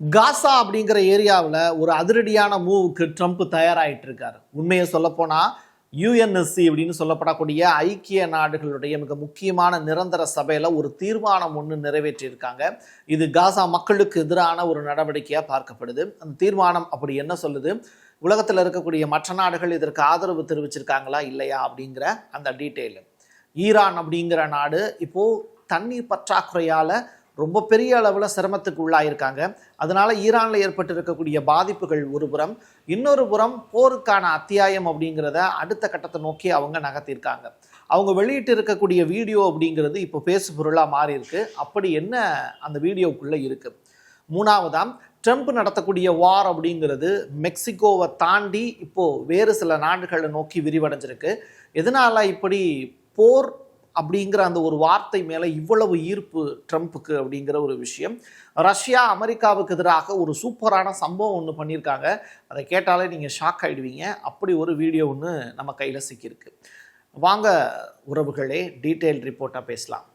காசா அப்படிங்கிற ஏரியாவில் ஒரு அதிரடியான மூவுக்கு ட்ரம்ப் தயாராகிட்டு இருக்காரு உண்மையை சொல்லப்போனால் யுஎன்எஸ்சி அப்படின்னு சொல்லப்படக்கூடிய ஐக்கிய நாடுகளுடைய மிக முக்கியமான நிரந்தர சபையில் ஒரு தீர்மானம் ஒன்று நிறைவேற்றியிருக்காங்க. இது காசா மக்களுக்கு எதிரான ஒரு நடவடிக்கையாக பார்க்கப்படுது. அந்த தீர்மானம் அப்படி என்ன சொல்லுது? உலகத்தில் இருக்கக்கூடிய மற்ற நாடுகள் இதற்கு ஆதரவு தெரிவிச்சிருக்காங்களா? இல்லையா? அப்படிங்கிற அந்த டீட்டெயில் ஈரான் அப்படிங்கிற நாடு இப்போது தண்ணீர் பற்றாக்குறையால் ரொம்ப பெரிய அளவில் சிரமத்துக்கு உள்ளாயிருக்காங்க. அதனால் ஈரானில் ஏற்பட்டிருக்கக்கூடிய பாதிப்புகள் ஒரு புறம் இன்னொரு புறம் போருக்கான அத்தியாயம் அப்படிங்கிறத அடுத்த கட்டத்தை நோக்கி அவங்க நகர்த்தியிருக்காங்க. அவங்க வெளியிட்டு இருக்கக்கூடிய வீடியோ அப்படிங்கிறது இப்போ பேசு பொருளாக மாறி இருக்கு அப்படி என்ன அந்த வீடியோக்குள்ளே இருக்குது மூணாவதாம் ட்ரம்ப் நடத்தக்கூடிய வார் அப்படிங்கிறது மெக்சிகோவை தாண்டி இப்போது வேறு சில நாடுகளை நோக்கி விரிவடைஞ்சிருக்கு. எதனால இப்படி போர் அப்படிங்கிற அந்த ஒரு வார்த்தை மேலே இவ்வளவு ஈர்ப்பு ட்ரம்ப்புக்கு அப்படிங்கிற ஒரு விஷயம். ரஷ்யா அமெரிக்காவுக்கு எதிராக ஒரு சூப்பரான சம்பவம் ஒன்று பண்ணியிருக்காங்க. அதை கேட்டாலே நீங்கள் ஷாக் ஆகிடுவீங்க அப்படி ஒரு வீடியோ ஒன்று நம்ம கையில் சிக்கியிருக்கு. வாங்க உறவுகளே டீட்டெயில் ரிப்போர்ட்டாக பேசலாம்.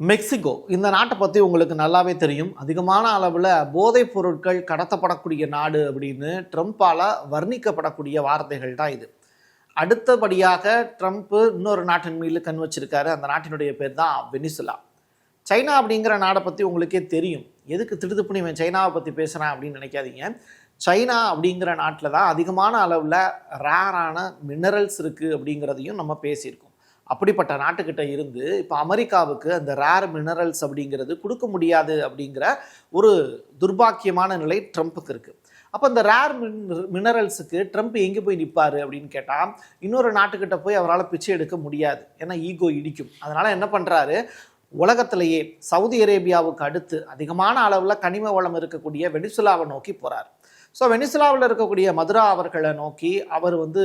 Mexico. இந்த நாட்டை பற்றி உங்களுக்கு நல்லாவே தெரியும். அதிகமான அளவில் போதைப் பொருட்கள் கடத்தப்படக்கூடிய நாடு அப்படின்னு ட்ரம்ப்பால் வர்ணிக்கப்படக்கூடிய வார்த்தைகள் தான் இது. அடுத்தபடியாக ட்ரம்ப்பு இன்னொரு நாட்டின் மீது கண் வச்சிருக்காரு. அந்த நாட்டினுடைய பேர் தான் வெனிசுலா. சைனா அப்படிங்கிற நாடை பற்றி உங்களுக்கே தெரியும். எதுக்கு திடுதுப்புனி இவன் சைனாவை பற்றி பேசுகிறான் அப்படின்னு நினைக்காதீங்க. சைனா அப்படிங்கிற நாட்டில் தான் அதிகமான அளவில் ரேரான மினரல்ஸ் இருக்குது அப்படிங்கிறதையும் நம்ம பேசியிருக்கோம். அப்படிப்பட்ட நாட்டுக்கிட்ட இருந்து இப்போ அமெரிக்காவுக்கு அந்த ரேர் மினரல்ஸ் அப்படிங்கிறது கொடுக்க முடியாது அப்படிங்கிற ஒரு துர்பாக்கியமான நிலை ட்ரம்ப்புக்கு இருக்குது அப்போ அந்த ரேர் மின் மினரல்ஸுக்கு ட்ரம்ப் எங்கே போய் நிற்பார் அப்படின்னு கேட்டால் இன்னொரு நாட்டுக்கிட்ட போய் அவரால் பிச்சை எடுக்க முடியாது. ஏன்னா ஈகோ இடிக்கும். அதனால் என்ன பண்ணுறாரு உலகத்திலேயே சவுதி அரேபியாவுக்கு அடுத்து அதிகமான அளவில் கனிம வளம் இருக்கக்கூடிய வெனிசுலாவை நோக்கி போகிறார் ஸோ வெனிசுலாவில் இருக்கக்கூடிய மதுரா அவர்களை நோக்கி அவர் வந்து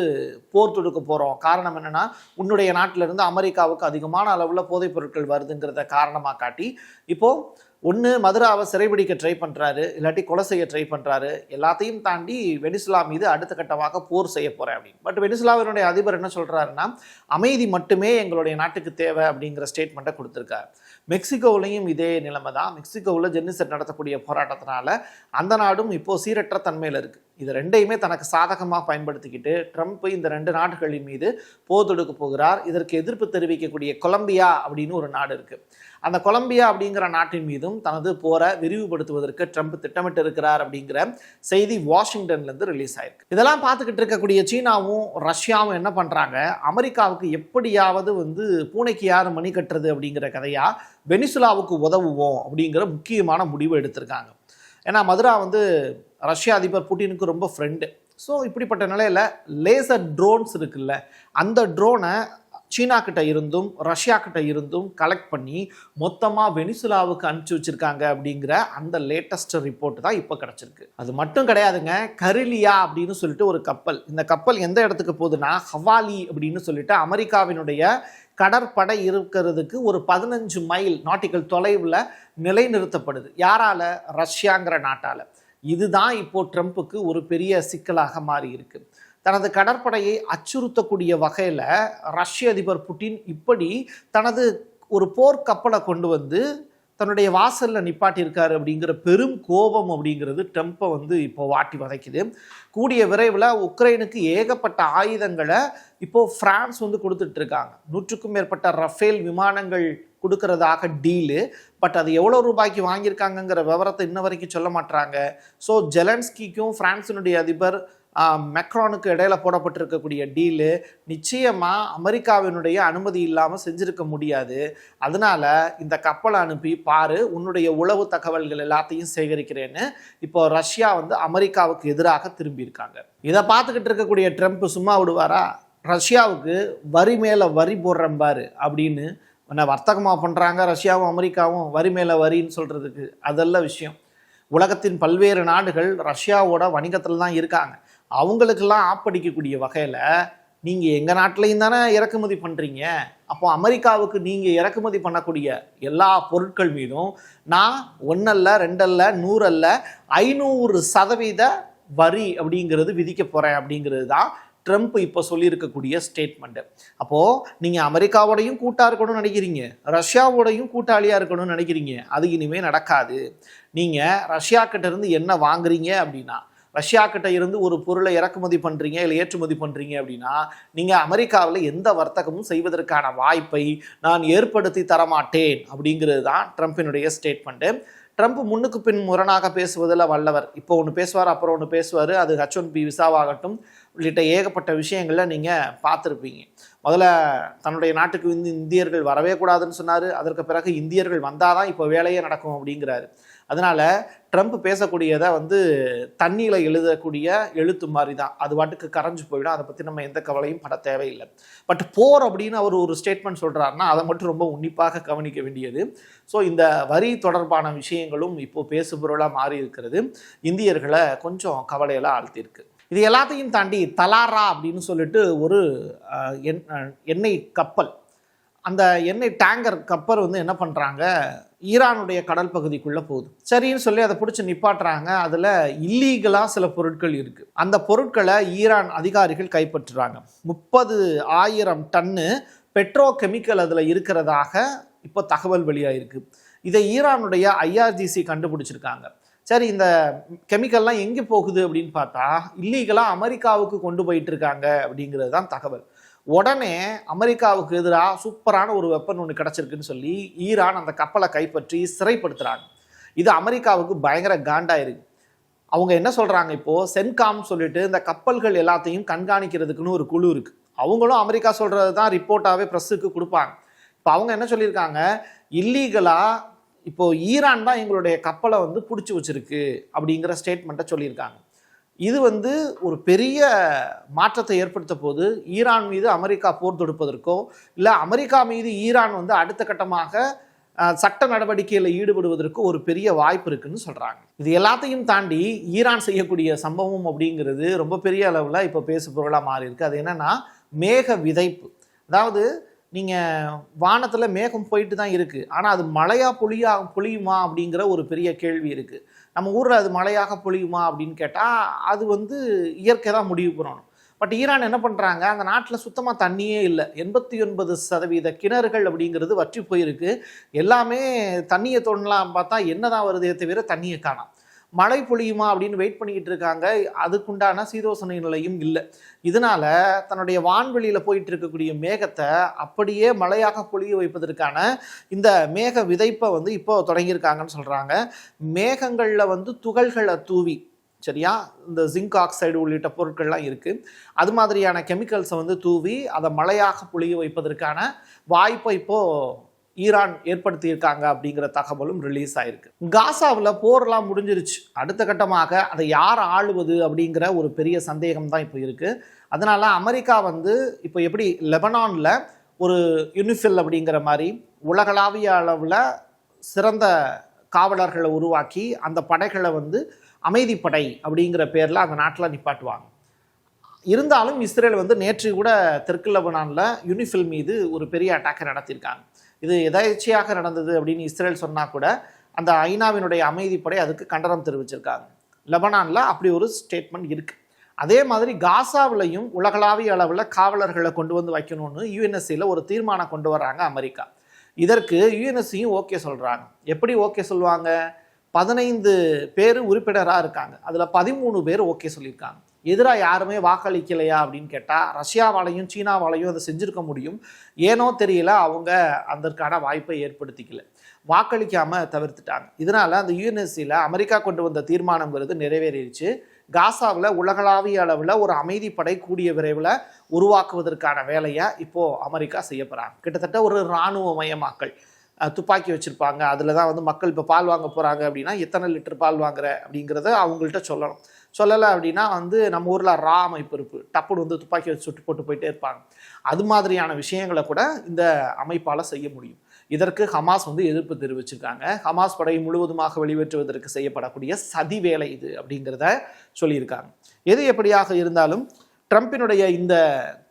போர் தொடுக்க போகிறோம் காரணம் என்னென்னா உன்னுடைய நாட்டிலிருந்து அமெரிக்காவுக்கு அதிகமான அளவில் போதைப் பொருட்கள் வருதுங்கிறத காரணமாக காட்டி இப்போது ஒன்று மதுராவை சிறைபிடிக்க ட்ரை பண்ணுறாரு இல்லாட்டி கொலை செய்ய ட்ரை பண்ணுறாரு எல்லாத்தையும் தாண்டி வெனிசுலா மீது அடுத்த கட்டமாக போர் செய்ய போகிறேன் அப்படின்னு. பட் வெனிசுலாவினுடைய அதிபர் என்ன சொல்கிறாருன்னா அமைதி மட்டுமே எங்களுடைய நாட்டுக்கு தேவை அப்படிங்கிற ஸ்டேட்மெண்ட்டை கொடுத்துருக்காரு. மெக்சிகோவிலையும் இதே நிலைமை தான். மெக்சிகோவில் ஜென்னிசர் நடத்தக்கூடிய போராட்டத்தினால அந்த நாடும் இப்போது சீரற்ற தன்மையில் இருக்குது இது ரெண்டையுமே தனக்கு சாதகமாக பயன்படுத்திக்கிட்டு ட்ரம்ப் இந்த ரெண்டு நாடுகளின் மீது போர் தொடுக்க போகிறார். இதற்கு எதிர்ப்பு தெரிவிக்கக்கூடிய கொலம்பியா அப்படின்னு ஒரு நாடு இருக்குது அந்த கொலம்பியா அப்படிங்கிற நாட்டின் மீதும் தனது போரை விரிவுபடுத்துவதற்கு ட்ரம்ப் திட்டமிட்டு இருக்கிறார் அப்படிங்கிற செய்தி வாஷிங்டன்லேருந்து ரிலீஸ் ஆயிருக்கு. இதெல்லாம் பார்த்துக்கிட்டு இருக்கக்கூடிய சீனாவும் ரஷ்யாவும் என்ன பண்ணுறாங்க அமெரிக்காவுக்கு எப்படியாவது வந்து பூனைக்கு யார் மணி கட்டுறது அப்படிங்கிற கதையா வெனிசுலாவுக்கு உதவுவோம் அப்படிங்கிற முக்கியமான முடிவு எடுத்திருக்காங்க. ஏன்னா மதுரா வந்து ரஷ்ய அதிபர் புட்டினுக்கு ரொம்ப ஃப்ரெண்டு ஸோ இப்படிப்பட்ட நிலையில் லேசர் ட்ரோன்ஸ் இருக்குல்ல அந்த ட்ரோனை சீனா கிட்ட இருந்தும் ரஷ்யா கிட்ட இருந்தும் கலெக்ட் பண்ணி மொத்தமாக வெனிசுலாவுக்கு அனுப்பிச்சி வச்சிருக்காங்க அப்படிங்கிற அந்த லேட்டஸ்ட் ரிப்போர்ட் தான் இப்போ கிடச்சிருக்கு. அது மட்டும் கிடையாதுங்க கரிலியா அப்படின்னு சொல்லிட்டு ஒரு கப்பல். இந்த கப்பல் எந்த இடத்துக்கு போகுதுன்னா ஹவாலி அப்படின்னு சொல்லிட்டு அமெரிக்காவினுடைய கடற்படை இருக்கிறதுக்கு ஒரு பதினஞ்சு மைல் நாட்டிக்கல் தொலைவில் நிலைநிறுத்தப்படுது. யாரால? ரஷ்யாங்கிற நாட்டால். இதுதான் இப்போ ட்ரம்ப்புக்கு ஒரு பெரிய சிக்கலாக மாறி இருக்குது தனது கடற்படையை அச்சுறுத்தக்கூடிய வகையில் ரஷ்ய அதிபர் புட்டின் இப்படி தனது ஒரு போர் கப்பலை கொண்டு வந்து தன்னுடைய வாசலில் நிப்பாட்டியிருக்காரு அப்படிங்கிற பெரும் கோபம் அப்படிங்கிறது ட்ரம்ப்பை வந்து இப்போ வாட்டி வதைக்குது. கூடிய விரைவில் உக்ரைனுக்கு ஏகப்பட்ட ஆயுதங்களை இப்போது ஃப்ரான்ஸ் வந்து கொடுத்துட்ருக்காங்க. நூற்றுக்கும் மேற்பட்ட ரஃபேல் விமானங்கள் கொடுக்கறதாக டீலு. பட் அது எவ்வளோ ரூபாய்க்கு வாங்கியிருக்காங்கங்கிற விவரத்தை இன்ன வரைக்கும் சொல்ல மாட்டாங்க ஸோ ஜெலன்ஸ்கிக்கும் ஃப்ரான்ஸினுடைய அதிபர் மெக்ரானுக்கு இடையில போடப்பட்டிருக்கக்கூடிய டீலு நிச்சயமாக அமெரிக்காவினுடைய அனுமதி இல்லாமல் செஞ்சிருக்க முடியாது. அதனால இந்த கப்பலை அனுப்பி பாரு உன்னுடைய உளவு தகவல்கள் எல்லாத்தையும் சேகரிக்கிறேன்னு இப்போ ரஷ்யா வந்து அமெரிக்காவுக்கு எதிராக திரும்பியிருக்காங்க. இதை பார்த்துக்கிட்டு இருக்கக்கூடிய ட்ரம்ப் சும்மா விடுவாரா? ரஷ்யாவுக்கு வரி மேலே வரி போடுறேன் பாரு அப்படின்னு என்ன வர்த்தகமாக பண்ணுறாங்க ரஷ்யாவும் அமெரிக்காவும் வரி மேலே வரின்னு சொல்கிறதுக்கு அதெல்லாம் விஷயம். உலகத்தின் பல்வேறு நாடுகள் ரஷ்யாவோட வணிகத்தில் தான் இருக்காங்க. அவங்களுக்கெல்லாம் ஆப்படிக்கக்கூடிய வகையில் நீங்கள் எங்கள் நாட்டிலையும் தானே இறக்குமதி பண்ணுறீங்க அப்போ அமெரிக்காவுக்கு நீங்கள் இறக்குமதி பண்ணக்கூடிய எல்லா பொருட்கள் மீதும் நான் ஒன்றல்ல ரெண்டல்ல நூறல்ல ஐநூறு சதவீத வரி அப்படிங்கிறது விதிக்க போகிறேன் அப்படிங்கிறது தான் ட்ரம்ப் இப்போ சொல்லியிருக்கக்கூடிய ஸ்டேட்மெண்ட்டு அப்போது நீங்கள் அமெரிக்காவோடையும் கூட்டாக இருக்கணும்னு நினைக்கிறீங்க. ரஷ்யாவோடையும் கூட்டாளியாக இருக்கணும்னு நினைக்கிறீங்க. அது இனிமேல் நடக்காது. நீங்கள் ரஷ்யா கிட்டேருந்து என்ன வாங்குறீங்க அப்படின்னா ரஷ்யா கிட்ட இருந்து ஒரு பொருளை இறக்குமதி பண்ணுறீங்க இல்லை ஏற்றுமதி பண்ணுறீங்க அப்படின்னா நீங்கள் அமெரிக்காவில் எந்த வர்த்தகமும் செய்வதற்கான வாய்ப்பை நான் ஏற்படுத்தி தரமாட்டேன் அப்படிங்கிறது தான் ட்ரம்ப்பினுடைய ஸ்டேட்மெண்ட்டு ட்ரம்ப் முன்னுக்கு பின் முரணாக பேசுவதில் வல்லவர். இப்போ ஒன்று பேசுவார் அப்புறம் ஒன்று பேசுவார். அது ஹச் ஒன் பி விசாவாகட்டும். உள்ளிட்ட ஏகப்பட்ட விஷயங்களை நீங்கள் பார்த்துருப்பீங்க. முதல்ல தன்னுடைய நாட்டுக்கு வந்து இந்தியர்கள் வரவே கூடாதுன்னு சொன்னார். அதற்கு பிறகு இந்தியர்கள் வந்தால் தான் இப்போ வேலையே நடக்கும் அப்படிங்கிறாரு. அதனால் ட்ரம்ப் பேசக்கூடியதை வந்து தண்ணியில் எழுதக்கூடிய எழுத்து மாதிரி தான் அது பாட்டுக்கு கரைஞ்சு போயிடும். அதை பற்றி நம்ம எந்த கவலையும் பட தேவையில்லை. பட் போர் அப்படின்னு அவர் ஒரு ஸ்டேட்மெண்ட் சொல்கிறாருன்னா அதை மட்டும் ரொம்ப உன்னிப்பாக கவனிக்க வேண்டியது. ஸோ இந்த வரி தொடர்பான விஷயங்களும் இப்போது பேசுபொருளாக மாறி இருக்கிறது. இந்தியர்களை கொஞ்சம் கவலையெல்லாம் ஆழ்த்தியிருக்கு. இது எல்லாத்தையும் தாண்டி தலாரா அப்படின்னு சொல்லிட்டு ஒரு எண்- எண்ணெய் கப்பல் அந்த எண்ணெய் டேங்கர் கப்பர் வந்து என்ன பண்ணுறாங்க ஈரானுடைய கடல் பகுதிக்குள்ளே போகுது. சரின்னு சொல்லி அதை பிடிச்சி நிப்பாட்டுறாங்க. அதில் இல்லீகலாக சில பொருட்கள் இருக்குது அந்த பொருட்களை ஈரான் அதிகாரிகள் கைப்பற்றுறாங்க. முப்பது ஆயிரம் டன்னு பெட்ரோ கெமிக்கல் அதில் இருக்கிறதாக இப்போ தகவல் வெளியாயிருக்கு. இதை ஈரானுடைய ஐஆர்ஜிசி கண்டுபிடிச்சிருக்காங்க. சரி இந்த கெமிக்கல்லாம் எங்கே போகுது அப்படின்னு பார்த்தா இல்லீகலாக அமெரிக்காவுக்கு கொண்டு போயிட்டு இருக்காங்க அப்படிங்கிறது தான் தகவல். உடனே அமெரிக்காவுக்கு எதிராக சூப்பரான ஒரு வெப்பன் ஒன்று கிடச்சிருக்குன்னு சொல்லி ஈரான் அந்த கப்பலை கைப்பற்றி சிறைப்படுத்துகிறாங்க இது அமெரிக்காவுக்கு பயங்கர காண்டாயிருக்கு அவங்க என்ன சொல்கிறாங்க இப்போது சென்காம் சொல்லிட்டு இந்த கப்பல்கள் எல்லாத்தையும் கண்காணிக்கிறதுக்குன்னு ஒரு குழு இருக்குது அவங்களும் அமெரிக்கா சொல்கிறது தான் ரிப்போர்ட்டாகவே ப்ரெஸ்ஸுக்கு கொடுப்பாங்க. இப்போ அவங்க என்ன சொல்லியிருக்காங்க? இல்லீகலாக இப்போது ஈரான் தான் எங்களுடைய கப்பலை வந்து பிடிச்சி வச்சிருக்கு அப்படிங்கிற ஸ்டேட்மெண்ட்டை சொல்லியிருக்காங்க. இது வந்து ஒரு பெரிய மாற்றத்தை ஏற்படுத்த போது ஈரான் மீது அமெரிக்கா போர் தொடுப்பதற்கோ இல்லை அமெரிக்கா மீது ஈரான் வந்து அடுத்த கட்டமாக சட்ட நடவடிக்கையில் ஈடுபடுவதற்கு ஒரு பெரிய வாய்ப்பு இருக்குன்னு சொல்கிறாங்க இது எல்லாத்தையும் தாண்டி ஈரான் செய்யக்கூடிய சம்பவம் அப்படிங்கிறது ரொம்ப பெரிய அளவில் இப்போ பேசு பொருளாக மாறி அது என்னென்னா மேக விதைப்பு. அதாவது நீங்கள் வானத்தில் மேகம் போயிட்டு தான் இருக்குது ஆனால் அது மழையாக பொழியா பொழியுமா அப்படிங்கிற ஒரு பெரிய கேள்வி இருக்குது நம்ம ஊரில் அது மழையாக பொழியுமா அப்படின்னு கேட்டால் அது வந்து இயற்கை தான் முடிவு பண்ணணும். பட் ஈரான் என்ன பண்ணுறாங்க அந்த நாட்டில் சுத்தமாக தண்ணியே இல்லை. எண்பத்தி ஒன்பது சதவீத கிணறுகள் அப்படிங்கிறது வற்றி போயிருக்கு. எல்லாமே தண்ணியை தோணலாம் பார்த்தா என்னதான் வருதே தவிர தண்ணியை காணோம். மழை பொழியுமா அப்படின்னு வெயிட் பண்ணிக்கிட்டு இருக்காங்க. அதுக்குண்டான சீதோசனை நிலையும் இல்லை. இதனால தன்னுடைய வான்வெளியில் போயிட்டு இருக்கக்கூடிய மேகத்தை அப்படியே மழையாக பொழிய வைப்பதற்கான இந்த மேக விதைப்பை வந்து இப்போ தொடங்கியிருக்காங்கன்னு சொல்கிறாங்க மேகங்களில் வந்து துகள்களை தூவி சரியா? இந்த ஜிங்க் ஆக்சைடு உள்ளிட்ட பொருட்கள்லாம் இருக்குது அது மாதிரியான கெமிக்கல்ஸை வந்து தூவி அதை மழையாக புழிய வைப்பதற்கான வாய்ப்பை இப்போது ஈரான் ஏற்படுத்தியிருக்காங்க அப்படிங்கிற தகவலும் ரிலீஸ் ஆயிருக்கு. காசாவில் போர்லாம் முடிஞ்சிருச்சு. அடுத்த கட்டமாக அதை யார் ஆளுவது அப்படிங்கிற ஒரு பெரிய சந்தேகம் தான் இப்போ இருக்குது அதனால் அமெரிக்கா வந்து இப்போ எப்படி லெபனானில் ஒரு யுனிஃபில் அப்படிங்கிற மாதிரி உலகளாவிய அளவில் சிறந்த காவலர்களை உருவாக்கி அந்த படைகளை வந்து அமைதிப்படை அப்படிங்கிற பேரில் அந்த நாட்டில் நிப்பாட்டுவாங்க. இருந்தாலும் இஸ்ரேல் வந்து நேற்று கூட தெற்கு லெபனானில் யூனிஃபில் மீது ஒரு பெரிய அட்டாக்கை நடத்தியிருக்காங்க. இது எதாச்சியாக நடந்தது அப்படின்னு இஸ்ரேல் சொன்னால் கூட அந்த ஐநாவினுடைய அமைதிப்படை அதுக்கு கண்டனம் தெரிவிச்சிருக்காங்க. லெபனானில் அப்படி ஒரு ஸ்டேட்மெண்ட் இருக்குது அதே மாதிரி காசாவிலையும் உலகளாவிய அளவில் காவலர்களை கொண்டு வந்து வைக்கணும்னு யூஎன்எஸ்சியில் ஒரு தீர்மானம் கொண்டு வர்றாங்க அமெரிக்கா. இதற்கு யூஎன்எஸ்சியும் ஓகே சொல்கிறாங்க எப்படி ஓகே சொல்லுவாங்க? பதினைந்து பேர் உறுப்பினராக இருக்காங்க. அதில் பதிமூணு பேர் ஓகே சொல்லியிருக்காங்க. எதிராக யாருமே வாக்களிக்கலையா அப்படின்னு கேட்டால் ரஷ்யாவாலையும் சீனாவாலையும் அதை செஞ்சுருக்க முடியும். ஏனோ தெரியல அவங்க அதற்கான வாய்ப்பை ஏற்படுத்திக்கல. வாக்களிக்காமல் தவிர்த்துட்டாங்க. இதனால் அந்த யூஎன்எஸ்சியில் அமெரிக்கா கொண்டு வந்த தீர்மானங்கிறது நிறைவேறிடுச்சு. காசாவில் உலகளாவிய அளவில் ஒரு அமைதிப்படை கூடிய விரைவில் உருவாக்குவதற்கான வேலையை இப்போது அமெரிக்கா செய்ய போகிறாங்க கிட்டத்தட்ட ஒரு இராணுவமயமாக்கல். துப்பாக்கி வச்சுருப்பாங்க. அதில் தான் வந்து மக்கள் இப்போ பால் வாங்க போகிறாங்க அப்படின்னா எத்தனை லிட்டர் பால் வாங்குற அப்படிங்கிறத அவங்கள்ட்ட சொல்லணும். சொல்லலை அப்படின்னா வந்து நம்ம ஊரில் ரா அமைப்பு இருப்பு டப்புன்னு வந்து துப்பாக்கி வச்சு சுட்டு போட்டு போயிட்டே இருப்பாங்க. அது மாதிரியான விஷயங்களை கூட இந்த அமைப்பால் செய்ய முடியும். இதற்கு ஹமாஸ் வந்து எதிர்ப்பு தெரிவிச்சிருக்காங்க. ஹமாஸ் படை முழுவதுமாக வெளியேற்றுவதற்கு செய்யப்படக்கூடிய சதி வேலை இது அப்படிங்கிறத சொல்லியிருக்காங்க. எது எப்படியாக இருந்தாலும் ட்ரம்ப்பினுடைய இந்த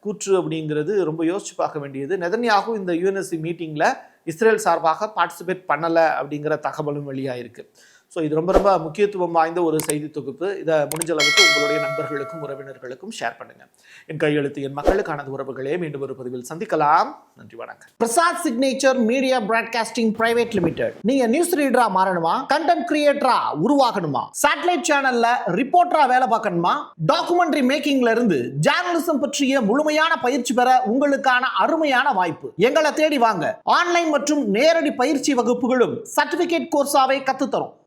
கூற்று அப்படிங்கிறது ரொம்ப யோசிச்சு பார்க்க வேண்டியது. நெதன்யாகு இந்த யூஎன்எஸ்சி மீட்டிங்கில் இஸ்ரேல் சார்பாக பார்ட்டிசிபேட் பண்ணலை அப்படிங்கிற தகவலும் வெளியாயிருக்கு. ஸோ இது ரொம்ப ரொம்ப முக்கியத்துவம் வாய்ந்த ஒரு செய்தி தொகுப்பு. இதை முடிஞ்ச அளவுக்கு உங்களுடைய நண்பர்களுக்கும் உறவினர்களுக்கும் ஷேர் பண்ணுங்க. என் கையெழுத்து என் மக்களுக்கானது உறவுகளே. மீண்டும் ஒரு பதிவில் சந்திக்கலாம். நன்றி வணக்கம். Prasad signature media broadcasting private limited நீங்க நியூஸ் ரீடரா மாறணுமா? கண்டென்ட் கிரியேட்டரா உருவாகணுமா? சேட்டலைட் சேனல்ல ரிப்போர்ட்டரா வேலை பார்க்கணுமா? டாக்குமெண்ட்ரி மேக்கிங்ல இருந்து ஜேர்னலிசம் பற்றிய முழுமையான பயிற்சி பெற உங்களுக்கான அருமையான வாய்ப்பு. எங்களை தேடி வாங்க. ஆன்லைன் மற்றும் நேரடி பயிற்சி வகுப்புகளும் certificate கோர்ஸாவை கத்துத்தரும்.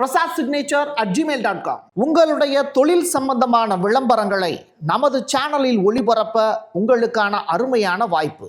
Prasad signature at Gmail dot com உங்களுடைய தொழில் சம்பந்தமான விளம்பரங்களை நமது சேனலில் ஒளிபரப்ப உங்களுக்கான அருமையான வாய்ப்பு.